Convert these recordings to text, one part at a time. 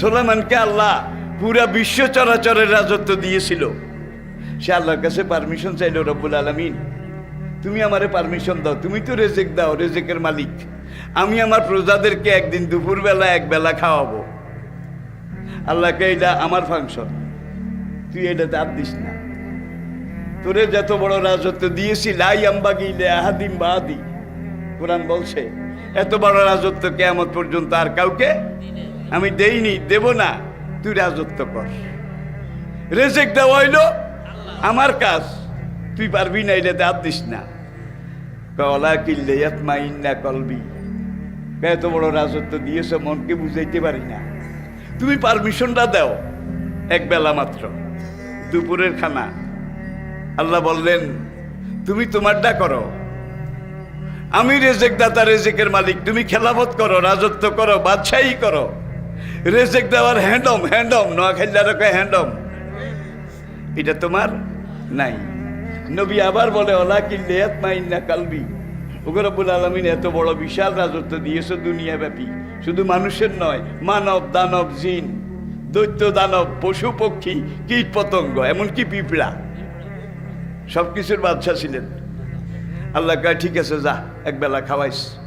সোলাইমানকে আল্লাহ পুরা বিশ্ব চরাচরের রাজত্ব দিয়েছিল। সে আল্লাহর কাছে পারমিশন চাইল, রব্বুল আলমিন, তুমি আমারে পারমিশন দাও, তুমি তো রেজেক দাও, রেজেকের মালিক। আমি আমার প্রজাদেরকে একদিন দুপুরবেলা এক বেলা খাওয়াবো। আল্লাহকে এটা আমার ফাংশন তুই এটাতে আর দিস না। তোরে যত বড় রাজত্ব দিয়েছি, লাই আম্বাগি আহাদিম বাহাদি। কোরআন বলছে, এত বড় রাজত্ব কেমন পর্যন্ত আর কাউকে আমি দেইনি, দেব না, তুই রাজত্ব কর। রেজেক দেওয়া হইল, আমার কাজ, তুই পারবি না এটাতে দাঁত দিস না। কলা কিল্লে ইয়াতমাইন্না কলবি। এত বড় রাজত্ব দিয়েছ, মনকে বুঝাইতে পারি না। তুমি পারমিশনটা দাও, এক বেলা মাত্র। দুপুরের খানা। আল্লাহ বললেন, তুমি তোমারটা করো। আমি রেজেক দাতা রেজেকের মালিক। তুমি খেলাফত করো, রাজত্ব করো, বাদশাহী করো। রেজেক দেওয়ার হ্যান্ডম হ্যান্ডম নোয়াখাইলার হ্যান্ডম। এটা তোমার? নাই। নবী আবার বলে ওলা কিল্লেয়াত মাইন্না কালবি। ওগরবুল আলমিন এত বড় বিশাল রাজত্ব দিয়েছে দুনিয়া ব্যাপী শুধু মানুষের নয়, মানব, দানব, জিন, দৈত্য, দানব, পশু, পক্ষী, কীট পতঙ্গ, এমনকি পিঁপড়া। সব কিছুর বাদশা ছিলেন। আল্লাহ কয়, ঠিক আছে, যা, একবেলা খাওয়াইস।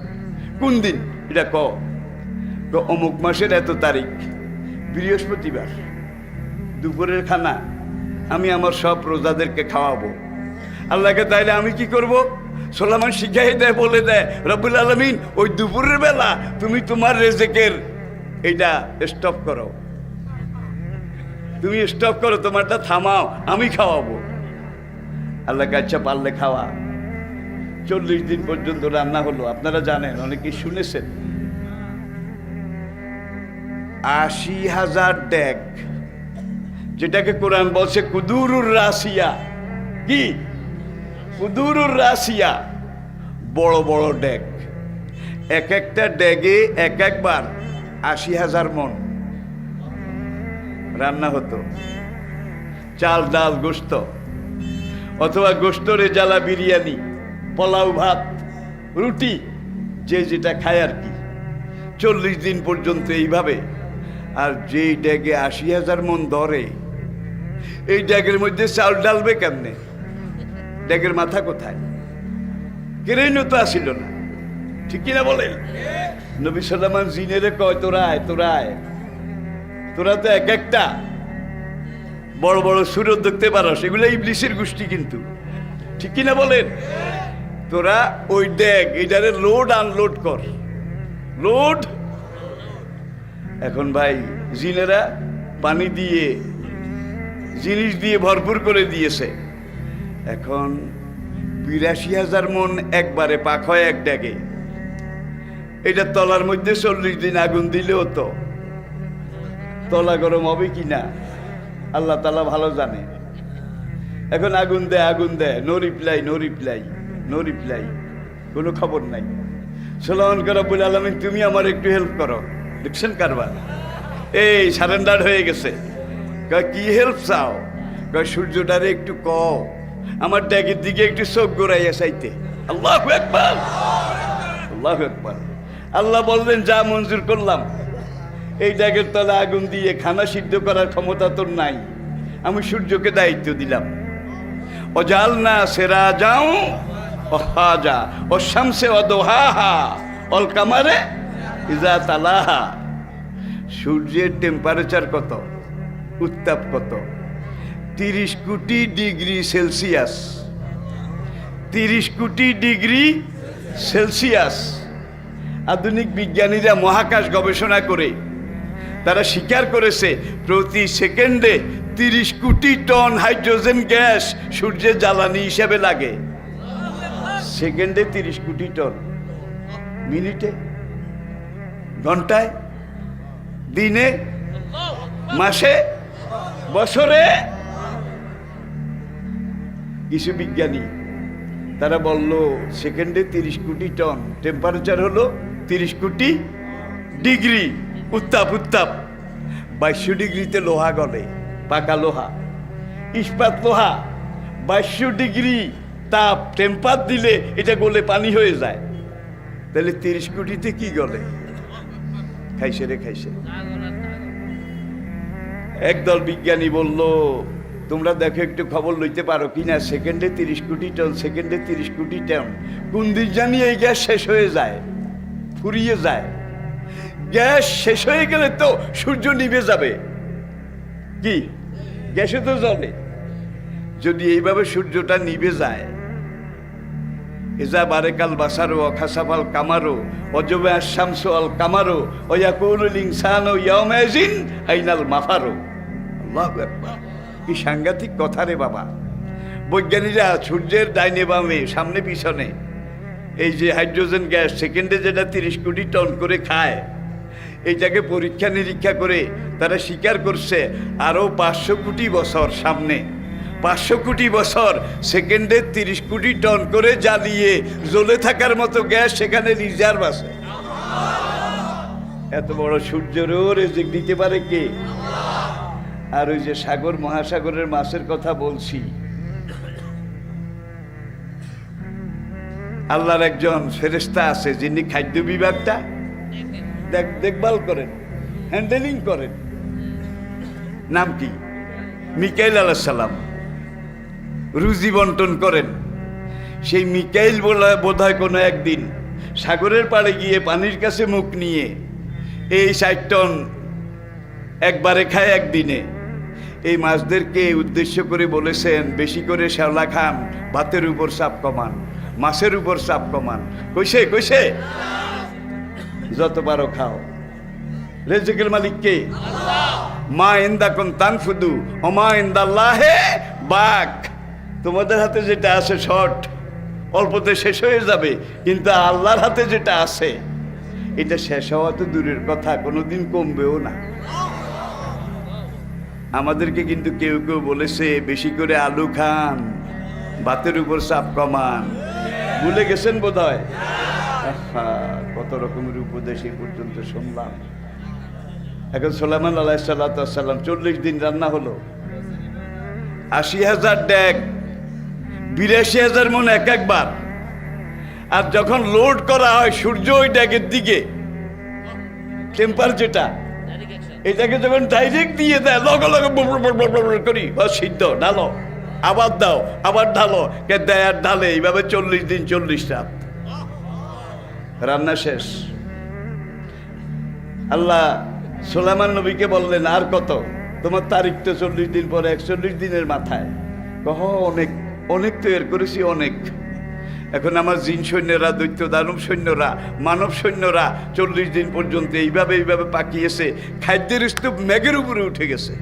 কোন দিন? এটা ক ক অমুক মাসের এত তারিখ, বৃহস্পতিবার, দুপুরের খানা, আমি আমার সব প্রজাদেরকে খাওয়াবো। আল্লাহকে তাইলে আমি কি করব? সোলামান শিখাই দেয়, বলে দেয়, রব্বুল আলমিন, ওই দুপুরের বেলা তুমি তোমার রেজেকের এটা স্টপ করো। তুমি স্টপ করো, তোমারটা থামাও, আমি খাওয়াবো। আল্লাহকে আচ্ছা পারলে খাওয়া। চল্লিশ দিন পর্যন্ত রান্না হলো, আপনারা জানেন অনেকে শুনেছেন। আশি হাজার ডেক। যেটাকে কোরআন বলছে কুদুরুর রাশিয়া কি? কুদুরুর রাশিয়া বড় বড় ডেক। এক একটা ড্যাগে এক একবার আশি হাজার মন। রান্না হতো। চাল, ডাল, গোস্ত। অথবা গোস্তরে জ্বালা বিরিয়ানি, পোলাও, ভাত, রুটি, যে যেটা খায় আর কি। চল্লিশ দিন পর্যন্ত এইভাবে আর যেই ড্যাগে আশি হাজার মন ধরে, এই ড্যাগের মধ্যে চাল ডালবে কেমনে? ড্যাগের মাথা কোথায়? কেরেই তো আসিল না। ঠিক কিনা বলেন? নবী সাল্লামান জিনেরে কয়, তোরায় তোরায়, তোরা তো এক একটা। বড় বড় সুরত দেখতে পারো সেগুলো ইবলিশের গোষ্ঠী কিন্তু। ঠিক কিনা বলেন? তোরা ওই ড্যাগ এটারে লোড আনলোড কর। লোড এখন ভাই, জিনেরা পানি দিয়ে, জিনিস দিয়ে ভরপুর করে দিয়েছে। এখন বিরাশি হাজার মন একবারে পাক হয় এক ড্যাগে এটা তলার মধ্যে চল্লিশ দিন আগুন দিলেও তো। তলা গরম হবে কি না? আল্লাহ তালা ভালো জানে। এখন আগুন দেয় আগুন দেয়। No reply no reply no reply. কোনো খবর নাই। সোলামন করবুল আলমিন, তুমি আমার একটু হেল্প করো। দেখছেন কারবার এই, সারেন্ডার হয়ে গেছে। কি হেল্প চাও? সূর্যটারে একটু ক আমার ড্যাগের দিকে একটু চোখ গোড়াইয়া চাইতে। আল্লাহ আল্লাহ আল্লাহ বললেন, যা মঞ্জুর করলাম। এই ড্যাগের তলে আগুন দিয়ে খানা সিদ্ধ করার ক্ষমতা তোর নাই। আমি সূর্যকে দায়িত্ব দিলাম। অজাল না সেরা যাও অহাজা ও শামসে অদোহাহা, অল কামারে সূর্যের টেম্পারেচার কত? উত্তাপ কত? তিরিশ কোটি ডিগ্রি সেলসিয়াস। তিরিশ কোটি ডিগ্রি সেলসিয়াস। আধুনিক বিজ্ঞানীরা মহাকাশ গবেষণা করে, তারা স্বীকার করেছে, প্রতি সেকেন্ডে তিরিশ কোটি টন হাইড্রোজেন গ্যাস সূর্যের জ্বালানি হিসেবে লাগে। সেকেন্ডে তিরিশ কোটি টন। মিনিটে ঘন্টায়, দিনে, মাসে, বছরে। কিছু বিজ্ঞানী, তারা বলল, সেকেন্ডে তিরিশ কোটি টন টেম্পারেচার হলো তিরিশ কোটি ডিগ্রি। উত্তাপ উত্তাপ। বাইশশো ডিগ্রিতে লোহা গলে, পাকা লোহা। ইস্পাত লোহা, বাইশশো ডিগ্রি তাপ টেম্পার দিলে এটা গলে পানি হয়ে যায়। তাহলে তিরিশ কোটিতে কি গলে? খাইছে রে খাইছে। একদল বিজ্ঞানী বলল, তোমরা দেখো, একটু খবর লইতে পারো কি না সেকেন্ডে তিরিশ কোটি টন সেকেন্ডে তিরিশ কোটি টন। কোন দিন জানি এই গ্যাস শেষ হয়ে যায়, ফুরিয়ে যায়। গ্যাস শেষ হয়ে গেলে তো সূর্য নিভে যাবে। কি? গ্যাসে তো জ্বলে যদি এইভাবে সূর্যটা নিভে যায় ইজা বারেকাল বাসারো অখাসাফাল কামারো, অজবে আশামসু আল কামারো ওয়াকুলুল ইনসানু ইয়াউমাইজিন আইনাল মাফারো। আল্লাহু আকবার। কি সাংঘাতিক কথা রে বাবা। বৈজ্ঞানিকরা সূর্যের ডাইনে বামে, সামনে পিছনে, এই যে হাইড্রোজেন গ্যাস, সেকেন্ডে যেটা তিরিশ কোটি টন করে খায়, এইটাকে পরীক্ষা নিরীক্ষা করে তারা স্বীকার করছে আরও পাঁচশো কোটি বছর সামনে। পাঁচশো কোটি বছর সেকেন্ডে তিরিশ কোটি টন করে জ্বালিয়ে জ্বলে থাকার মতো গ্যাস সেখানে রিজার্ভ আছে। এত বড় সূর্যেরও রেজেক দিতে পারে কে? আর ওই যে সাগর, মহাসাগরের মাছের কথা বলছি। আল্লাহর একজন ফেরেস্তা আছে, যিনি খাদ্য বিভাগটা দেখ- দেখভাল করেন হ্যান্ডেলিং করেন। নাম কি? মিকাইল আলাহ সালাম। রুজি বন্টন করেন। সেই মিকাইল বলা বোধ হয় কোনো একদিন সাগরের পাড়ে গিয়ে পানির কাছে মুখ নিয়ে, এই ষাট টন একবারে খায় একদিনে। এই মাছদেরকে উদ্দেশ্য করে বলেছেন, বেশি করে শ্যাওলা খান, ভাতের উপর চাপ কমান, মাছের উপর চাপ কমান। কইছে কইছে? যত পারো খাও। রেজেকের মালিক কে? মা ইন্দা কোন তানফুদু ওমা ইন্দাল্লাহে বাক তোমাদের হাতে যেটা আছে শর্ট, অল্পতে শেষ হয়ে যাবে, কিন্তু আল্লাহর হাতে যেটা আছে, এটা শেষ হওয়া তো দূরের কথা, কোনোদিন কমবেও না। আমাদেরকে কিন্তু কেউ কেউ বলেছে, বেশি করে আলু খান, ভাতের উপর চাপ কমান। ভুলে গেছেন বোধ হয় কত রকমের উপদেশ এই পর্যন্ত শুনলাম। এখন সোলামান আল্লাহ সাল্লাম চল্লিশ দিন রান্না হলো। আশি হাজার ড্যাগ বিরাশি হাজার মন এক একবার। আর যখন লোড করা হয়, সূর্য ওই ড্যাগের দিকে। টেম্পারেচারটা এটাকে যখন ডাইরেক্ট দিয়ে দেয়, লগে লগে করি। বা সিদ্ধ, ঢালো। আবার দাও, আবার ঢালো। কে দেয় আর ঢালে, এইভাবে চল্লিশ দিন, চল্লিশ রাত। রান্না শেষ। আল্লাহ সোলামান নবীকে বললেন, আর কত? তোমার তারিখ তো চল্লিশ দিন পরে, একচল্লিশ দিনের মাথায়। কহ অনেক অনেক তৈরি করেছি, অনেক। এখন আমার জিন সৈন্যরা, দৈত্য দানব সৈন্যরা, মানব সৈন্যরা চল্লিশ দিন পর্যন্ত এইভাবে এইভাবে পাকিয়েছে, খাদ্যের স্তূপ মেঘের উপরে উঠে গেছে।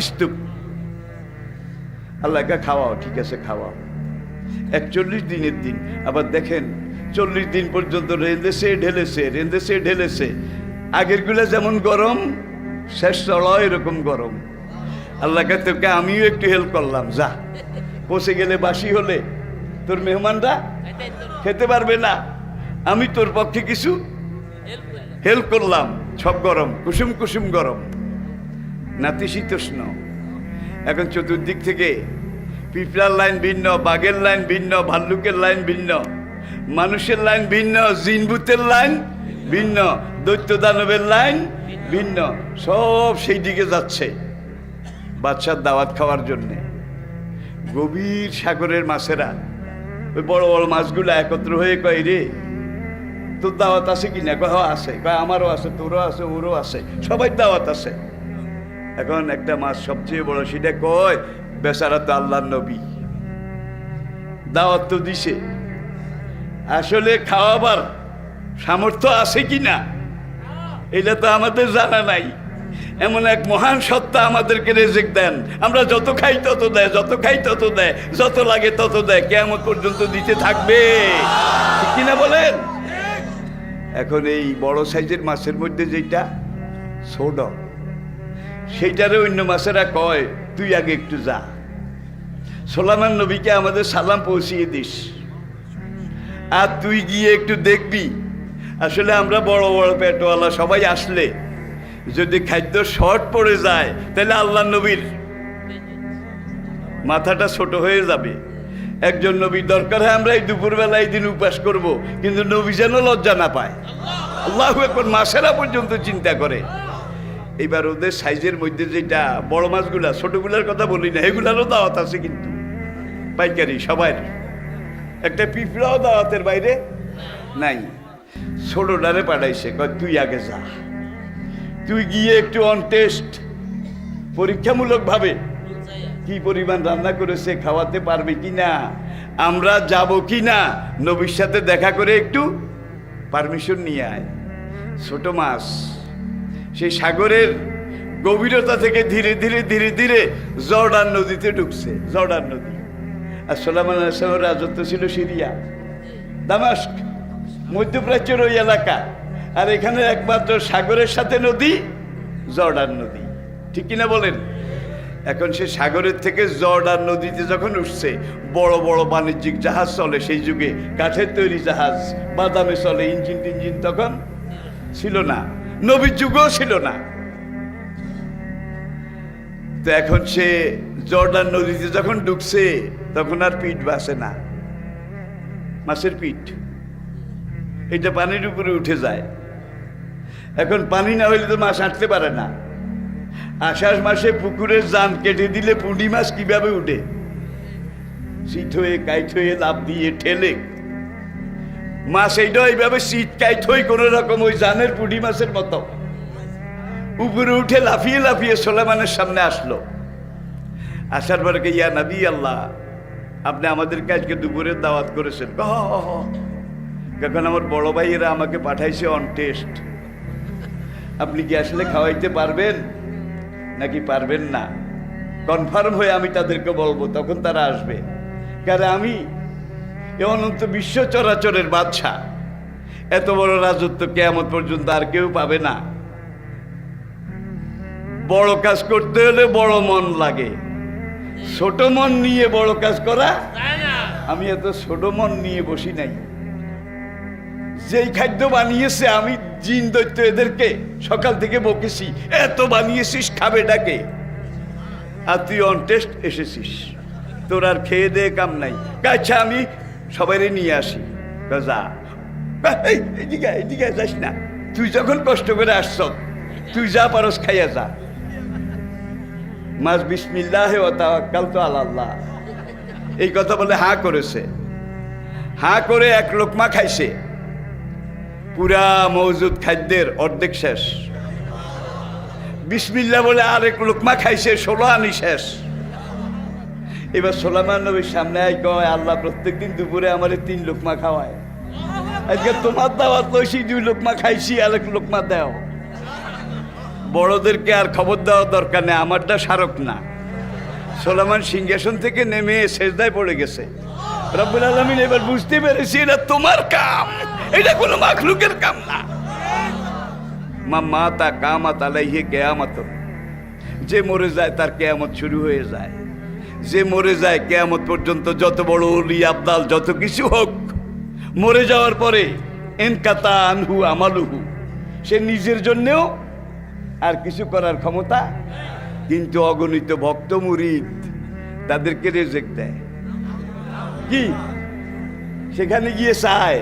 স্তূপ। আল্লাহকে খাওয়াও, ঠিক আছে, খাওয়াও। একচল্লিশ দিনের দিন, আবার দেখেন, চল্লিশ দিন পর্যন্ত রেঁধেছে, ঢেলেছে রেঁধেছে, ঢেলেছে। আগেরগুলো যেমন গরম, শেষ চড়াও এরকম গরম। আল্লাহকে তোকে আমিও একটু হেল্প করলাম, যা। পচে গেলে বাসি হলে তোর মেহমানরা খেতে পারবে না। আমি তোর পক্ষে কিছু হেল্প করলাম, সব গরম, কুসুম কুসুম গরম। নাতিশীতোষ্ণ এখন চতুর্দিক থেকে পিঁপড়ার লাইন ভিন্ন, বাঘের লাইন ভিন্ন, ভাল্লুকের লাইন ভিন্ন, মানুষের লাইন ভিন্ন জিনবুতের লাইন ভিন্ন, দৈত্য দানবের লাইন ভিন্ন, সব সেই দিকে যাচ্ছে। বাচ্চার দাওয়াত খাওয়ার জন্যে। গভীর সাগরের মাছেরা ওই বড় বড় মাছগুলো একত্র হয়ে কয় রে তোর দাওয়াত আছে কি না? কয় "হ্যাঁ, আছে। কয় আমারও আছে তোরও আছে ওরও আছে সবাই দাওয়াত আছে। এখন একটা মাছ সবচেয়ে বড় সেটা কয় বেচারা তো আল্লাহ নবী দাওয়াত তো দিছে। আসলে খাওয়াবার সামর্থ্য আছে কি না? এটা তো আমাদের জানা নাই। এমন এক মহান সত্তা আমাদেরকে রেজেক দেন। আমরা যত খাই তত দেয়, যত খাই তত দেয়, যত লাগে তত দেয় কেমন পর্যন্ত দিতে থাকবে। কিনা বলেন? এখন এই বড় সাইজের মাছের মধ্যে যেটা ছোট সেইটারে অন্য মাছেরা কয়, তুই আগে একটু যা। সোলামান নবীকে আমাদের সালাম পৌঁছিয়ে দিস। আর তুই গিয়ে একটু দেখবি। আসলে আমরা বড় বড় পেটওয়ালা, সবাই আসলে যদি খাদ্য শর্ট পড়ে যায়, তাহলে আল্লাহ নবীর মাথাটা ছোট হয়ে যাবে। একজন নবীর দরকার হয়, আমরা এই দুপুরবেলা এই দিন উপাস করব, কিন্তু নবী যেন লজ্জা না পায়। আল্লাহ এখন মাসেরা পর্যন্ত চিন্তা করে। এইবার ওদের সাইজের মধ্যে যেটা বড় মাছগুলা, ছোটগুলার কথা বলি না, এগুলারও দাওয়াত আছে কিন্তু। পাইকারি সবাই একটা পিঁপড়াও দাওয়াতের বাইরে নাই। ছোটটারে পাঠাইছে, কয়, তুই আগে যা। তুই গিয়ে একটু অন টেস্ট পরীক্ষামূলক ভাবে কি পরিমাণ রান্না করেছে, খাওয়াতে পারবে কি না আমরা যাব কি না নবীর সাথে দেখা করে একটু পারমিশন নিয়ে আয়। ছোট মাছ সেই সাগরের গভীরতা থেকে ধীরে ধীরে ধীরে ধীরে জর্ডান নদীতে ঢুকছে, জর্ডান নদী। আর সোলামান আলাইসলামের রাজত্ব ছিল সিরিয়া, দামাস্ক, মধ্যপ্রাচ্যের ওই এলাকা। আর এখানে একমাত্র সাগরের সাথে নদী, জর্ডান নদী। ঠিক কিনা বলেন? এখন সে সাগরের থেকে জর্ডান নদীতে যখন উঠছে, বড় বড় বাণিজ্যিক জাহাজ চলে, সেই যুগে কাঠের তৈরি জাহাজ, বাদামে চলে ইঞ্জিন টিঞ্জিন তখন ছিল না। নবীর যুগও ছিল না। তো এখন সে জর্ডান নদীতে যখন ঢুকছে তখন আর পিঠ বাসে না। মাছের পিঠ। এটা পানির উপরে উঠে যায়। এখন পানি না হইলে তো মাছ হাঁটতে পারে না। আষাঢ় মাসে পুকুরের জান কেটে দিলে পুঁটি মাছ কীভাবে উঠে? শীত হয়ে কাইট হয়ে লাভ দিয়ে ঠেলে। মাছ এইটা এইভাবে শীত কাইট হয়ে কোনো রকম ওই জানের পুঁটি মাছের মতো। উপরে উঠে লাফিয়ে লাফিয়ে সোলেমানের সামনে আসলো। আসার পরে ইয়া নাবি আল্লাহ আপনি আমাদেরকে আজকে দুপুরের দাওয়াত করেছেন। ক, হ, হ, হ। এখন আমার বড় ভাইয়েরা আমাকে পাঠাইছে অন টেস্ট আপনি কি আসলে খাওয়াইতে পারবেন? নাকি পারবেন না? কনফার্ম হয়ে আমি তাদেরকে বলব তখন তারা আসবে। কারণ আমি এ অনন্ত বিশ্ব চরাচরের বাদশা এত বড় রাজত্ব কেয়ামত পর্যন্ত আর কেউ পাবে না। বড় কাজ করতে হলে বড় মন লাগে। ছোট মন নিয়ে বড় কাজ করা আমি এত ছোট মন নিয়ে বসি নাই। যেই খাদ্য বানিয়েছে, আমি জিন দৈত্য এদেরকে সকাল থেকে বকেছি। এত বানিয়েছিস, খাবে ডাকে। আর তুই অন টেস্ট এসেছিস। তোর আর খেয়ে দে কাম নাই। আচ্ছা আমি সবাইরে নিয়ে আসি। যা। এদিকে এদিকে যাস না। তুই যখন কষ্ট করে আসছ, তুই যা পারস, খাইয়া যা। মাস বিসমিল্লাহ তাওয়াক্কাল তো আল্লাহ। এই কথা বলে হাঁ করেছে। হাঁ করে এক লোকমা খাইছে। পুরা মজুদ খাদ্যের অর্ধেক শেষ। বিসমিল্লা বলে আরেক লোকমা খাইছে, ষোলো আনি শেষ। এবার সোলামান নবীর সামনে আই কয়, আল্লাহ প্রত্যেকদিন দুপুরে আমার তিন লোকমা খাওয়ায়। আজকে তোমার দাওয়াত লইছি, দুই লোকমা খাইছি, আরেক লোকমা দাও। বড়দেরকে আর খবর দেওয়া দরকার নেই, আমারটা স্মারক না। সোলামান সিংহাসন থেকে নেমে সেজদায় পড়ে গেছে। রব্বুল আলমিন এবার বুঝতে পেরেছি এটা তোমার কাম। এটা কোনো মাখলুকের কাম না। মা মাতা কামাত আলাইহে কেয়ামত। যে মরে যায়, তার কেয়ামত শুরু হয়ে যায়। যে মরে যায়, কেয়ামত পর্যন্ত যত বড় অলি আবদাল, যত কিছু হোক, মরে যাওয়ার পরে, এনকাতা আনহু আমালুহু। সে নিজের জন্যেও আর কিছু করার ক্ষমতা, কিন্তু অগণিত ভক্ত মুরিদ তাদেরকে রেজেক্ট দেয়। কি? সেখানে গিয়ে চায়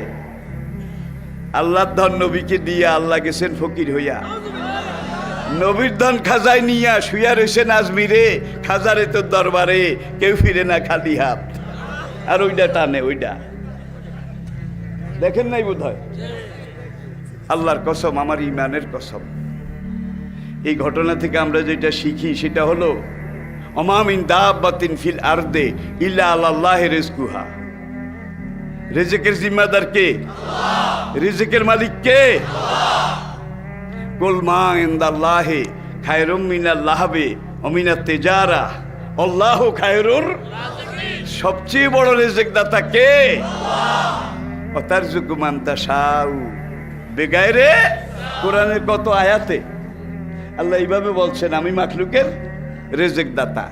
আল্লাহর ধন নবীকে দিয়ে আল্লাহ গেছেন ফকির হইয়া। নবীর ধন খাজায় নিয়া শুয়া রয়েছেন আজমিরে খাজারে তোর দরবারে, কেউ ফিরে না খালি হাত। আর ওইটা টানে ওইটা দেখেন নাই বোধ হয় আল্লাহর কসম, আমার ইমানের কসম। এই ঘটনা থেকে আমরা যেটা শিখি, সেটা হলো অমামিন দাবাতিন ফিল আর্দে ইল্লা আল্লাহ রেজকুহা। রেজেকের জিম্মাদার কে? রিজিকের মালিক কে? কুল মা ইনদাল্লাহে খায়রুম মিনাল্লাহবে অমিনা তেজারা। আল্লাহ খায়রুর সবচেয়ে বড় রিজিক দাতা কে অতার জুকুমান্তা সাউ বেগায়রে কোরআনের কত আয়াতে। আল্লাহ এইভাবে বলছেন আমি মাখলুকের রেজেক দাতা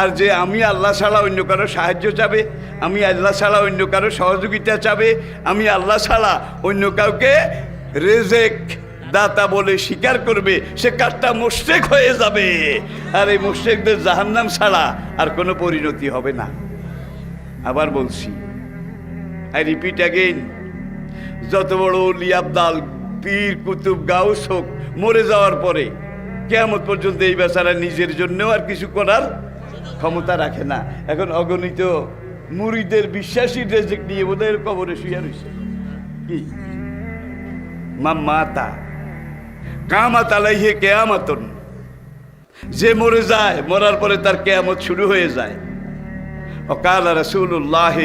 আর যে আমি আল্লাহ ছাড়া অন্য কারও সাহায্য চাবে, আমি আল্লাহ ছাড়া অন্য কারও সহযোগিতা চাবে, আমি আল্লাহ ছাড়া অন্য কাউকে রেজেক দাতা বলে স্বীকার করবে, সে কাজটা মোশেক হয়ে যাবে। আর এই মোশেকদের জাহান্নাম ছাড়া আর কোনো পরিণতি হবে না। আবার বলছি আই রিপিট অ্যাগেইন যত বড় অলি আবদাল, পীর কুতুব গাউস হোক, মরে যাওয়ার পরে কেয়ামত পর্যন্ত এই বেচারা নিজের জন্যও আর কিছু করার ক্ষমতা রাখে না। এখন অগণিত মুড়িদের বিশ্বাসী রেজেক নিয়ে বোধহয় কবরে শুয়ে রয়েছে। কি? মা মাতা, কামাত আলাইহে কেয়ামাতন। যে মরে যায়, মরার পরে তার কেয়ামত শুরু হয়ে যায়। অকাল রসুল্লাহ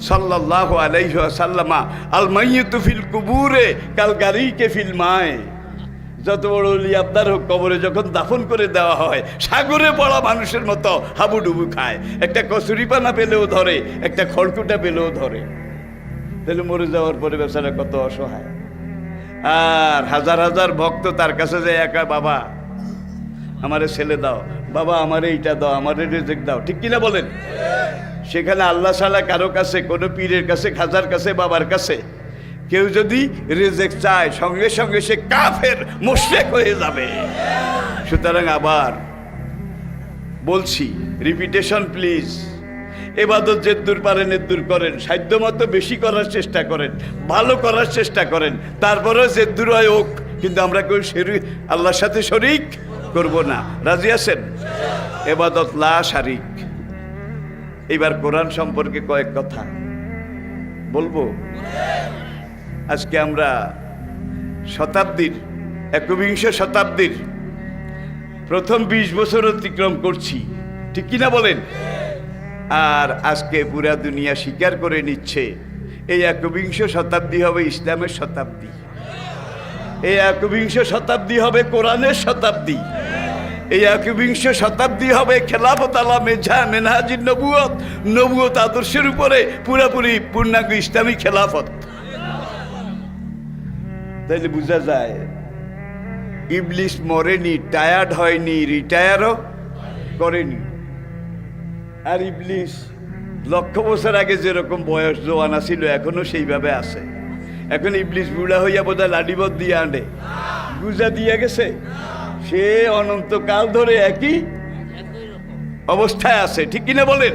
সাল্লাহ আলাইহ সাল্লামা আল মাইয়ুতু ফিল কুবুরে কাল গারিকে ফিল মায়। যত বড় অলি আপনার হোক, কবরে যখন দাফন করে দেওয়া হয়, সাগরে পড়া মানুষের মতো হাবুডুবু খায়। একটা কচুরিপানা পেলেও ধরে, একটা খড়কুটা পেলেও ধরে। তাহলে মরে যাওয়ার পরে বেচারা কত অসহায়। আর হাজার হাজার ভক্ত তার কাছে যায় একা, বাবা, আমারে ছেলে দাও। বাবা, আমারে এইটা দাও, আমারে রেজেক দাও। ঠিক কিনা বলেন? সেখানে আল্লাহ সালা কারও কাছে, কোনো পীরের কাছে, খাজার কাছে, বাবার কাছে কেউ যদি রেজেক চায়, সঙ্গে সঙ্গে সে কাফের মোশেক হয়ে যাবে। সুতরাং আবার বলছি রিপিটেশন প্লিজ এবাদত যে দূর পারেন দূর করেন। সাধ্যমতো বেশি করার চেষ্টা করেন, ভালো করার চেষ্টা করেন। তারপরেও যে দূর হয় হোক, কিন্তু আমরা কেউ শরী আল্লাহর সাথে শরিক করব না। রাজি আছেন? এবাদত লা শারিক। এবার কোরআন সম্পর্কে কয়েক কথা বলব? আজকে আমরা শতাব্দীর, একবিংশ শতাব্দীর প্রথম বিশ বছর অতিক্রম করছি। ঠিক কিনা বলেন? আর আজকে পুরা দুনিয়া স্বীকার করে নিচ্ছে, এই একবিংশ শতাব্দী হবে ইসলামের শতাব্দী। এই একবিংশ শতাব্দী হবে কোরআনের শতাব্দী। এই একবিংশ শতাব্দী হবে খেলাফত আলা মেঝা মেনহাজির নবুয়ত নবুয়ত আদর্শের উপরে পুরাপুরি পূর্ণাঙ্গ ইসলামী খেলাফত। তাইলে বোঝা যায়, ইবলিশ মরেনি, টায়ার্ড হয়নি, রিটায়ারও করেনি। আর ইবলিশ লক্ষ বছর আগে যেরকম বয়স জোয়ানা ছিল এখনও সেইভাবে আছে। এখন ইবলিশ বুড়া হইয়া বোধহয় লাডিবত দিয়ে আনে গুজা দিয়ে গেছে, সে অনন্তকাল ধরে একই অবস্থায় আছে, ঠিক কিনা বলেন?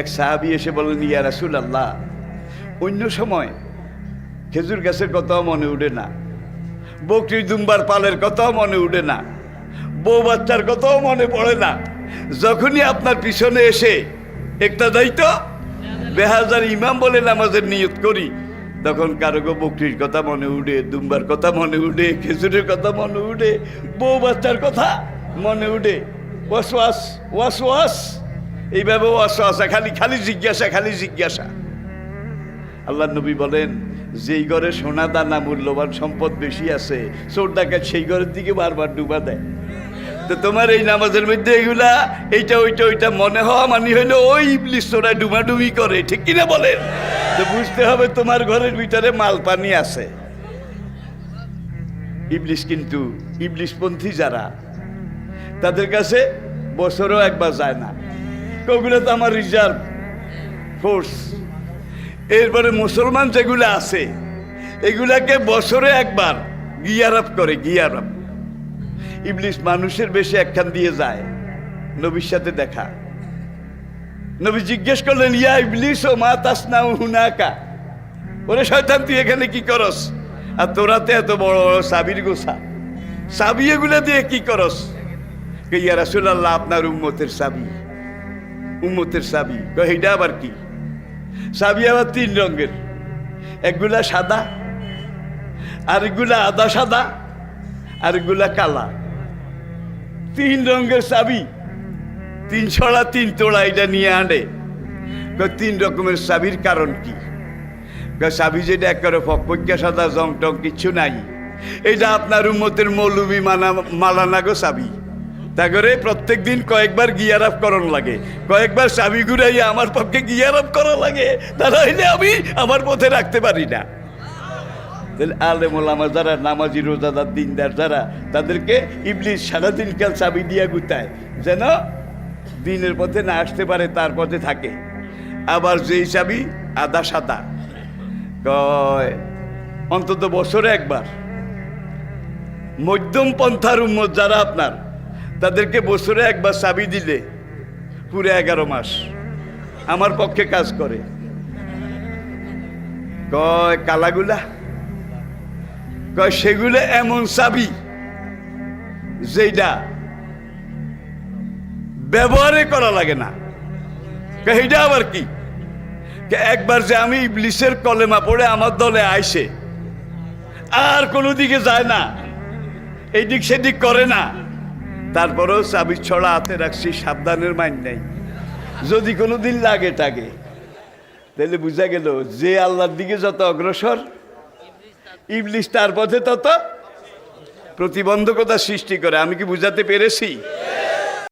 এক সাহাবি এসে বলেন ইয়া রাসুল আল্লাহ অন্য সময় খেজুর গাছের কথাও মনে উঠে না। বকরি দুম্বার পালের কথাও মনে উঠে না। বউ বাচ্চার কথাও মনে পড়ে না। যখনই আপনার পিছনে এসে একটা দায়িত্ব, বেহাজার ইমাম বলে নামাজের নিয়ত করি, তখন কারও বকরির কথা মনে উঠে, দুম্বার কথা মনে উঠে, খেজুরের কথা মনে উঠে, বউ বাচ্চার কথা মনে উঠে। ওয়াস ওয়াস ওয়াস ওয়াস। এইভাবে ওয়াস, ওয়াসা, খালি খালি জিজ্ঞাসা খালি জিজ্ঞাসা। আল্লাহ নবী বলেন যেই ঘরে সোনা দানা মূল্যবান সম্পদ বেশি আছে, চোর ডাকাত সেই ঘরের দিকে বারবার ডুবা দেয়। তো তোমার এই নামাজের মধ্যে এগুলা, এইটা, ওইটা ওইটা মনে হওয়া মানে হইল ওই ইবলিশ তোরা ডুমাডুমি করে, ঠিক কিনা বলেন? তো বুঝতে হবে তোমার ঘরের ভিতরে মাল পানি আছে। ইবলিশ কিন্তু ইবলিশপন্থী যারা, তাদের কাছে বছরও একবার যায় না। ওগুলো তো আমার রিজার্ভ ফোর্স এরপরে মুসলমান যেগুলো আছে, এগুলাকে বছরে একবার গিয়ার আপ করে, গিয়ার আপ। ইবলিশ মানুষের বেশি একখান দিয়ে যায়, নবীর সাথে দেখা। নবী জিজ্ঞেস করলেন, ইয়া ইবলিশ ও মা তাসনাউ হুনাকা? ওরে শয়তান, তুই এখানে কি করস? আর তোরাতে এত বড় বড় সাবির গোসা সাবি এগুলো দিয়ে কি করস? ইয়া রাসূলুল্লাহ, আপনার উম্মতের সাবি। উম্মতের সাবি? এইটা আবার কি? সাবি আবার তিন রঙের। একগুলা সাদা, আরেকগুলা আদা সাদা, আরেকগুলা কালা। তিন রঙের চাবি তিন ছড়া, তিন তোড়া এটা নিয়ে আনে। তিন রকমের চাবির কারণ কি? চাবি যেটা একেবারে ফকফকিয়া সাদা, জং টং, কিচ্ছু নাই। এটা আপনার উম্মতের মৌলবি মানা মালানা গো চাবি তা করে প্রত্যেক দিন কয়েকবার গিয়ার আপ করন লাগে। কয়েকবার চাবি ঘুরাইয়া আমার পক্ষে গিয়ার আপ করা লাগে। তারা হইলে আমি আমার পথে রাখতে পারি না। তাহলে আলেমুল আমার যারা নামাজি, রোজাদার, দিনদার যারা, তাদেরকে ইবলিশ সারাদিন কাল চাবি দিয়া গুতায়। যেন দিনের পথে না আসতে পারে, তার পথে থাকে। আবার যেই চাবি আদা সাদা। কয়, অন্তত বছরে একবার। মধ্যম পন্থার উম্মত যারা আপনার তাদেরকে বছরে একবার চাবি দিলে, পুরো এগারো মাস। আমার পক্ষে কাজ করে। কয় কালাগুলা? কয় সেগুলো এমন চাবি যেইটা ব্যবহারে করা লাগে না। এইটা আবার কি? একবার যে আমি ইবলিশের কলেমা পড়ে আমার দলে আইসে, আর কোনো দিকে যায় না। এই দিক সেদিক করে না। তারপরেও চাবি ছড়া হাতে রাখছি, সাবধানের মাইন নাই। যদি কোনো দিন লাগে টাগে তাহলে বুঝা গেল, যে আল্লাহর দিকে যত অগ্রসর ইবলিশ তার পথে তত প্রতিবন্ধকতা সৃষ্টি করে। আমি কি বুঝাতে পেরেছি?